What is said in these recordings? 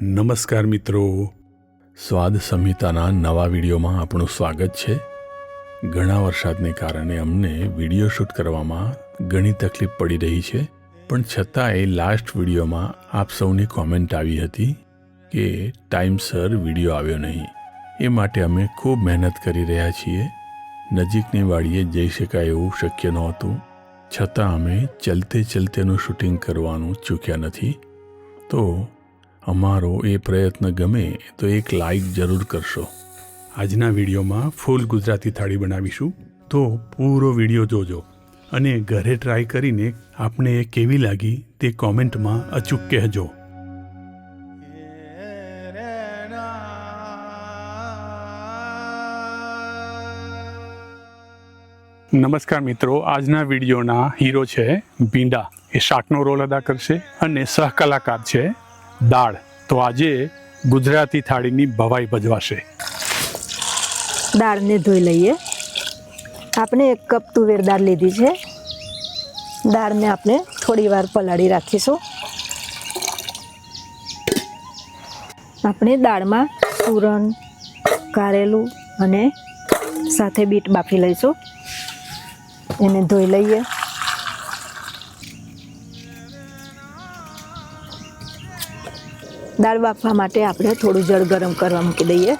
નમસ્કાર મિત્રો. સ્વાદ સંહિતાના નવા વિડીયોમાં આપણું સ્વાગત છે. ઘણા વરસાદને કારણે અમને વીડિયો શૂટ કરવામાં ઘણી તકલીફ પડી રહી છે. પણ છતાંય લાસ્ટ વિડીયોમાં આપ સૌની કોમેન્ટ આવી હતી કે ટાઈમસર વીડિયો આવ્યો નહીં. એ માટે અમે ખૂબ મહેનત કરી રહ્યા છીએ. નજીકની વાડીએ જઈ શકાય એવું શક્ય નહોતું. છતાં અમે ચલતે ચલતેનું શૂટિંગ કરવાનું ચૂક્યા નથી. તો અમારો એ પ્રયત્ન ગમે તો એક લાઈક જરૂર કરશો. આજના વિડીયોમાં ફૂલ ગુજરાતી થાળી બનાવીશું, તો પૂરો વીડિયો જોજો અને ઘરે ટ્રાય કરીને આપને એ કેવી લાગી તે કોમેન્ટમાં અચૂક કહેજો. નમસ્કાર મિત્રો, આજના વિડીયોના હીરો છે ભીંડા. એ શાકનો રોલ અદા કરશે અને સહકલાકાર છે દાળ. તો આજે ગુજરાતી થાળીની ભવાઈ ભજવાશે. દાળને ધોઈ લઈએ. આપણે એક કપ તુવેર દાળ લીધી છે. દાળને આપણે થોડી વાર પલાળી રાખીશું. આપણે દાળમાં સુરણ કારેલું અને સાથે બીટ બાફી લઈશું. એને ધોઈ લઈએ. દાળ બાફવા માટે આપણે થોડું જળ ગરમ કરવા મૂકી દઈએ.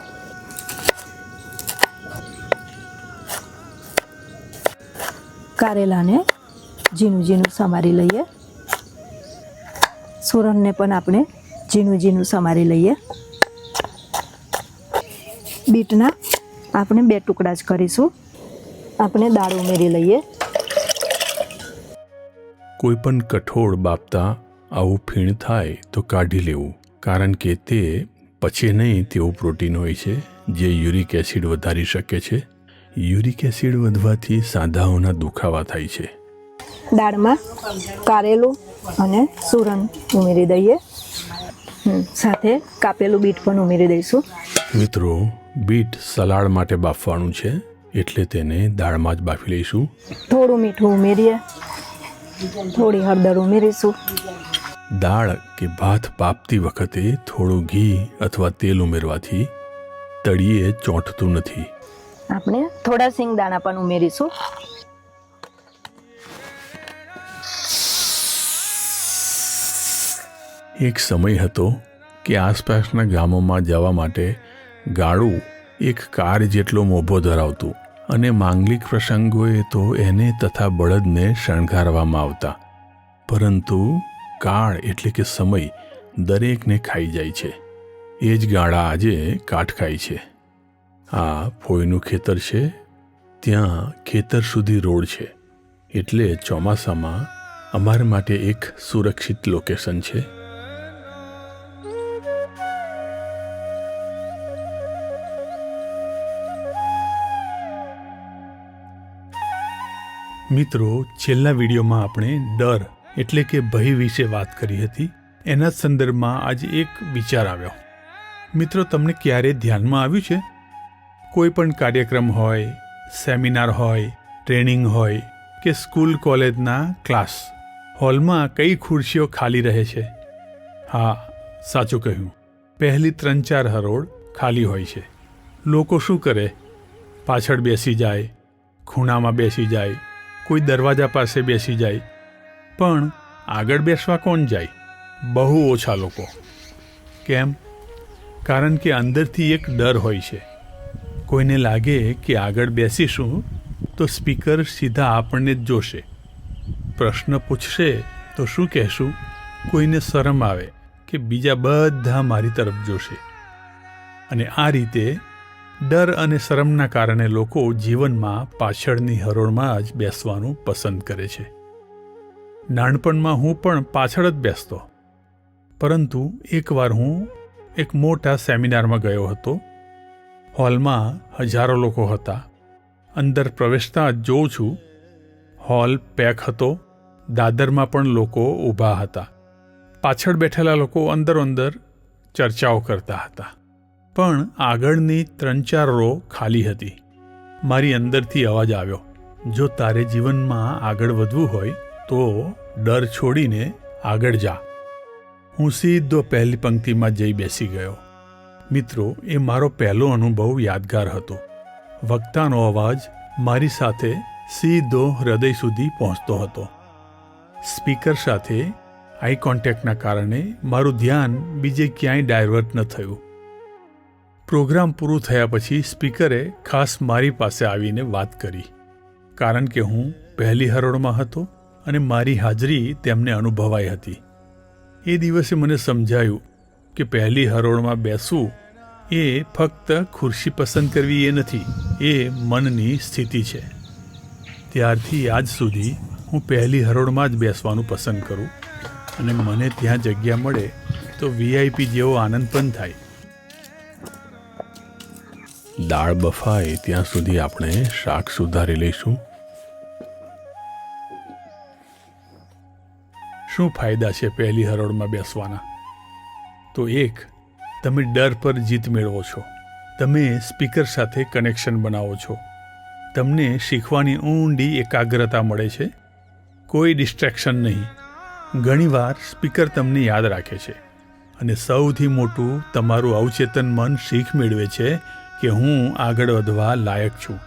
કારેલાને ઝીણું ઝીણું સમારી લઈએ. સુરણને પણ આપણે ઝીણું ઝીણું સમારી લઈએ. બીટના આપણે બે ટુકડા જ કરીશું. આપણે દાળ ઉમેરી લઈએ. કોઈ પણ કઠોળ બાપતા આવું ફીણ થાય તો કાઢી લેવું. કારણ કે તે પચે નહીં તેવું પ્રોટીન હોય છે જે યુરિક એસિડ વધારી શકે છે. યુરિક એસિડ વધવાથી સાંધાઓના દુખાવા થાય છે. દાળમાં કારેલું અને સુરણ ઉમેરી દઈએ. સાથે કાપેલું બીટ પણ ઉમેરી દઈશું. મિત્રો બીટ સલાડ માટે બાફવાનું છે એટલે તેને દાળમાં જ બાફી લઈશું. થોડું મીઠું ઉમેરીએ. થોડી હળદર ઉમેરીશું. દાળ કે ભાત પાપતી વખતે થોડું ઘી અથવા તેલ ઉમેરવાથી તળીએ ચોંટતું નથી. આપણે થોડા સિંગ દાણા પણ ઉમેરીશું. એક સમય હતો કે આસપાસના ગામોમાં જવા માટે ગાળું એક કાર જેટલો મોભો ધરાવતું અને માંગલિક પ્રસંગોએ તો એને તથા બળદને શણગારવામાં આવતા. પરંતુ કાળ એટલે કે સમય દરેકને ખાઈ જાય છે. એ જ ગાળા આજે કાઠ ખાય છે. આ ફોઈનું ખેતર છે. ત્યાં ખેતર સુધી રોડ છે. એટલે ચોમાસામાં અમારા માટે એક સુરક્ષિત લોકેશન છે. મિત્રો, છેલ્લા વિડીયોમાં આપણે ડર એટલે કે ભય વિશે વાત કરી હતી, એના સંદર્ભમાં આજે એક વિચાર આવ્યો. મિત્રો, તમને ક્યારે ધ્યાનમાં આવ્યું છે? કોઈ પણ કાર્યક્રમ હોય, સેમિનાર હોય, ટ્રેનિંગ હોય કે સ્કૂલ કોલેજના ક્લાસ, હોલમાં કઈ ખુરશીઓ ખાલી રહે છે? હા, સાચું કહ્યું. પહેલી ત્રણ ચાર હરોળ ખાલી હોય છે. લોકો શું કરે? પાછળ બેસી જાય, ખૂણામાં બેસી જાય, કોઈ દરવાજા પાસે બેસી જાય પણ આગળ બેસવા કોણ જાય? બહુ ઓછા લોકો. કેમ? કારણ કે અંદરથી એક ડર હોય છે. કોઈને લાગે કે આગળ બેસીશું, તો સ્પીકર સીધા આપણને જ જોશે. પ્રશ્ન પૂછશે, તો શું કહેશું? કોઈને શરમ આવે કે બીજા બધા મારી તરફ જોશે. અને આ રીતે ડર અને શરમના કારણે લોકો જીવનમાં પાછળની હરોળમાં જ બેસવાનું પસંદ કરે છે. નાનપણમાં હું પણ પાછળ જ બેસતો. પરંતુ એકવાર હું એક મોટા સેમિનારમાં ગયો હતો. હોલમાં હજારો લોકો હતા. અંદર પ્રવેશતા જ જોઉં છું. હોલ પેક હતો. દાદરમાં પણ લોકો ઊભા હતા. પાછળ બેઠેલા લોકો અંદરો અંદર ચર્ચાઓ કરતા હતા. પણ આગળની ત્રણ ચાર રો ખાલી હતી. મારી અંદરથી અવાજ આવ્યો, જો તારે જીવનમાં આગળ વધવું હોય તો ડર છોડીને આગળ જા. હું સીધો પહેલી પંક્તિમાં જઈ બેસી ગયો. મિત્રો, એ મારો પહેલો અનુભવ યાદગાર હતો. વક્તાનો અવાજ મારી સાથે સીધો હૃદય સુધી પહોંચતો હતો. સ્પીકર સાથે આઈ કોન્ટેક્ટના કારણે મારું ધ્યાન બીજે ક્યાંય ડાયવર્ટ ન થયું. પ્રોગ્રામ પૂરું થયા પછી સ્પીકરે ખાસ મારી પાસે આવીને વાત કરી. કારણ કે હું પહેલી હરોળમાં હતો અને મારી હાજરી તેમને અનુભવાઈ હતી. એ દિવસે મને સમજાયું કે પહેલી હરોળમાં બેસવું એ ફક્ત ખુરશી પસંદ કરવી એ નથી, એ મનની સ્થિતિ છે. ત્યારથી આજ સુધી હું પહેલી હરોળમાં જ બેસવાનું પસંદ કરું અને મને ત્યાં જગ્યા મળે તો વીઆઈપી જેવો આનંદ પણ થાય. દાળ બફાય ત્યાં સુધી આપણે શાક સુધારી લઈશું. શું ફાયદા છે પહેલી હરોળમાં બેસવાના? તો એક, તમે ડર પર જીત મેળવો છો. તમે સ્પીકર સાથે કનેક્શન બનાવો છો. તમને શીખવાની ઊંડી એકાગ્રતા મળે છે. કોઈ ડિસ્ટ્રેક્શન નહીં. ઘણીવાર સ્પીકર તમને યાદ રાખે છે. અને સૌથી મોટું, તમારું અવચેતન મન શીખ મેળવે છે કે હું આગળ વધવા લાયક છું.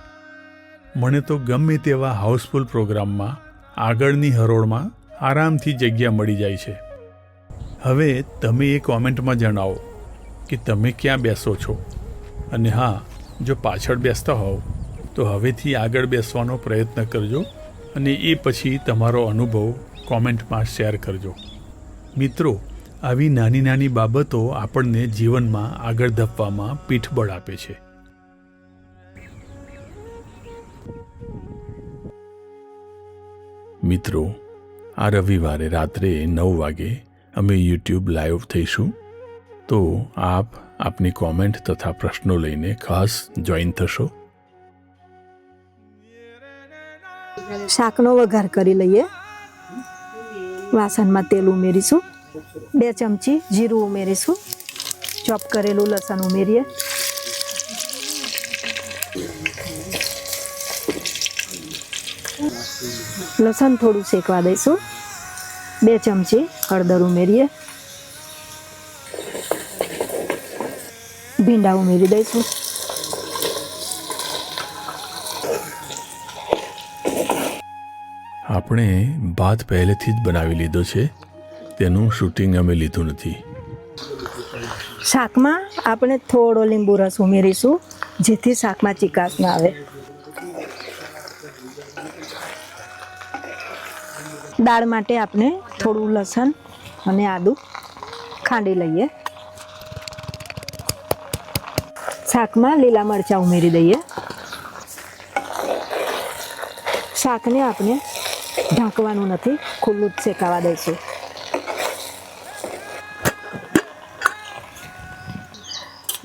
મને તો ગમે તેવા હાઉસફુલ પ્રોગ્રામમાં, આગળની હરોળમાં આરામથી જગ્યા મળી જાય છે. હવે તમે એ કોમેન્ટમાં જણાવો કે તમે ક્યાં બેસો છો? અને હા, જો પાછળ બેસતા હોવ, તો હવેથી આગળ બેસવાનો પ્રયત્ન કરજો અને એ પછી તમારો અનુભવ કોમેન્ટમાં શેર કરજો. મિત્રો, આવી નાની નાની બાબતો આપણને જીવનમાં આગળ ધપવામાં પીઠબળ આપે છે. મિત્રો આ રવિવારે રાત્રે નવ વાગે અમે યુટ્યુબ લાઈવ થઈશું. તો આપ આપની કોમેન્ટ તથા પ્રશ્નો લઈને ખાસ જોઈન થશો. શાકનો વઘાર કરી લઈએ. વાસણમાં તેલ ઉમેરીશું. બે ચમચી જીરું ઉમેરીશું. ચોપ કરેલું લસણ ઉમેરીએ. લસણ થોડું શેકવા દઈશું. બે ચમચી હળદર ઉમેરીએ. ભીંડા ઉમેરી દઈશું. આપણે ભાત પહેલેથી જ બનાવી લીધો છે. તેનું શૂટિંગ અમે લીધું નથી. શાકમાં આપણે થોડો લીંબુ રસ ઉમેરીશું જેથી શાકમાં ચિકાસ ના આવે. દાળ માટે આપણે થોડું લસણ અને આદું ખાંડી લઈએ. શાકમાં લીલા મરચાં ઉમેરી દઈએ. શાકને આપણે ઢાંકવાનું નથી, ખુલ્લું જ શેકાવા દઈશું.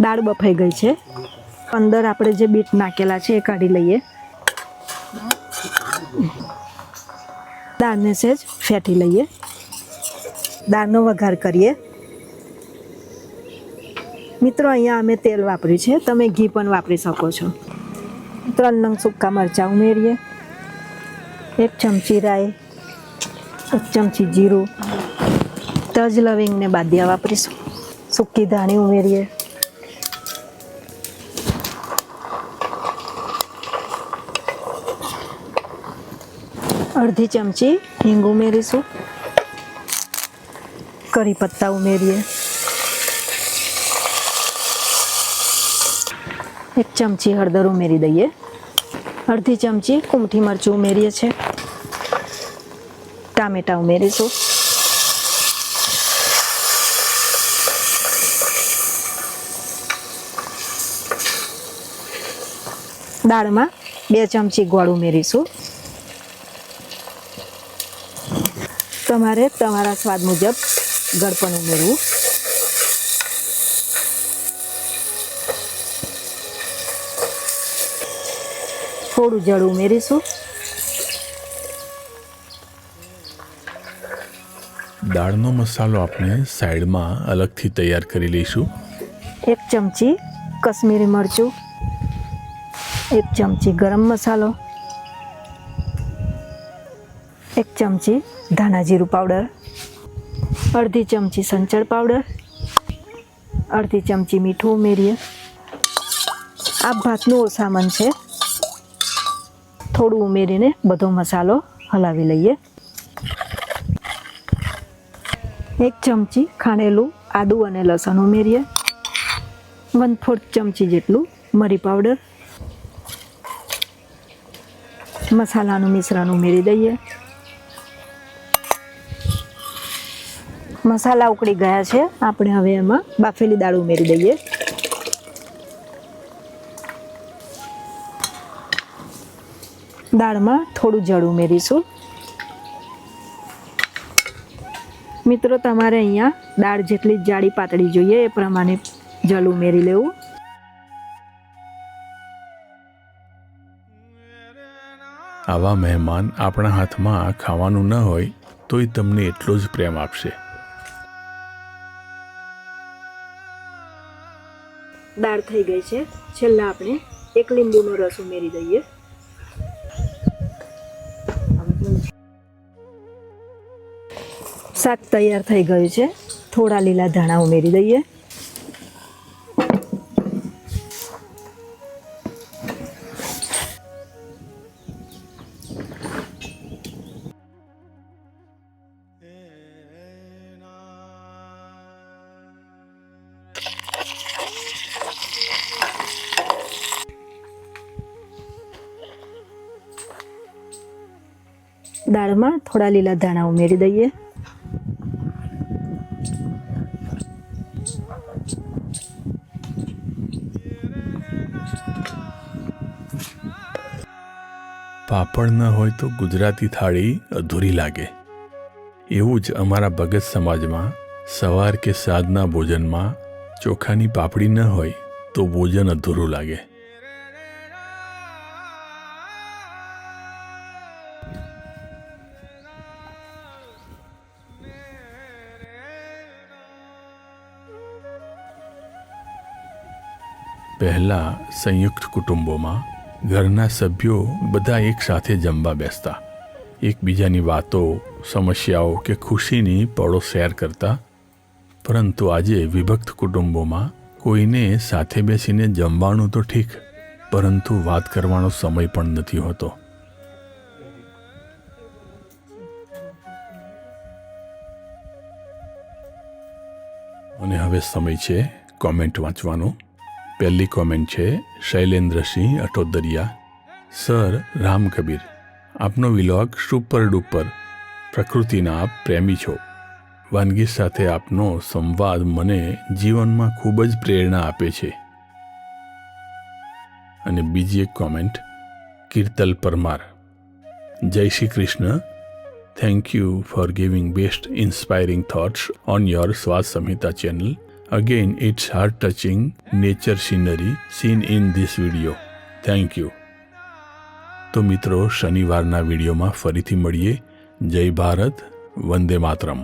દાળ બફાઈ ગઈ છે. અંદર આપણે જે બીટ નાખેલા છે એ કાઢી લઈએ. દાળને સહેજ ફેંટી લઈએ. દાળનો વઘાર કરીએ. મિત્રો, અહીંયા અમે તેલ વાપર્યું છે. તમે ઘી પણ વાપરી શકો છો. ત્રણ નંગ સૂકા મરચાં ઉમેરીએ. એક ચમચી રાઈ, એક ચમચી જીરું, તજ લવિંગને બાદિયા વાપરીશું. સૂકી ધાણી ઉમેરીએ. અડધી ચમચી હિંગ ઉમેરીશું. કરી પત્તા ઉમેરીએ. એક ચમચી હળદર ઉમેરી દઈએ. અડધી ચમચી કુમઠી મરચું ઉમેરીએ છે ટામેટા ઉમેરીશું. દાળમાં બે ચમચી ગોળ ઉમેરીશું. તમારે તમારા સ્વાદ મુજબ ગળપણ ઉમેરવું. થોડું જળ ઉમેરીશું. દાળનો મસાલો આપણે સાઈડમાં અલગથી તૈયાર કરી લઈશું. એક ચમચી કશ્મીરી મરચું એક ચમચી ગરમ મસાલો એક ચમચી ધાણા જીરું પાવડર, અડધી ચમચી સંચળ પાવડર, અડધી ચમચી મીઠું ઉમેરીએ. આ ભાતનું ઓસામન છે. થોડું ઉમેરીને બધો મસાલો હલાવી લઈએ. એક ચમચી ખાણેલું આદું અને લસણ ઉમેરીએ. વન ફોર્થ ચમચી જેટલું મરી પાવડર. મસાલાનું મિશ્રણ ઉમેરી દઈએ. મસાલા ઉકળી ગયા છે. આપણે હવે એમાં બાફેલી દાળ ઉમેરી દઈએ. દાળમાં થોડું જળ ઉમેરીશું. મિત્રો, તમારે અહીંયા દાળ જેટલી જાડી પાતળી જોઈએ, એ પ્રમાણે જળ ઉમેરી લેવું. આવા મહેમાન આપણા હાથમાં ખાવાનું ન હોય, તોય તમને એટલો જ પ્રેમ આપશે. દાળ થઈ ગઈ છે. છેલ્લા આપણે એક લીંબુનો રસ ઉમેરી દઈએ. શાક તૈયાર થઈ ગયું છે. થોડા લીલા ધાણા ઉમેરી દઈએ. દાળમાં થોડા લીલા ધાણા ઉમેરી દઈએ. પાપડ ન હોય તો ગુજરાતી થાળી અધૂરી લાગે. એવું જ અમારા ભગત સમાજમાં સવાર કે સાંજના ભોજનમાં ચોખાની પાપડી ન હોય તો ભોજન અધૂરું લાગે. પહેલા સંયુક્ત કુટુંબોમાં ઘરના સભ્યો બધા એક સાથે જમવા બેસતા. એકબીજાની વાતો, સમસ્યાઓ કે ખુશીની પળો શેર કરતા. પરંતુ આજે વિભક્ત કુટુંબોમાં કોઈને સાથે બેસીને જમવાનું તો ઠીક, પરંતુ વાત કરવાનો સમય પણ નથી હોતો. અને હવે સમય છે કોમેન્ટ વાંચવાનો. પહેલી કોમેન્ટ છે શૈલેન્દ્રસિંહ અટોદરિયા. સર રામ કબીર, આપનો વિલોગ સુપર ડુપર પ્રકૃતિના આપ પ્રેમી છો. વાનગી સાથે આપનો સંવાદ મને જીવનમાં ખૂબ જ પ્રેરણા આપે છે. અને બીજી એક કોમેન્ટ કીર્તલ પરમાર. જય Shri Krishna. Thank you for giving best inspiring thoughts on your Swad Sanhita channel again it's heart touching nature scenery seen in this video thank you તો મિત્રો, શનિવારના વિડીયોમાં ફરીથી મળીએ. જય ભારત, વંદે માતરમ.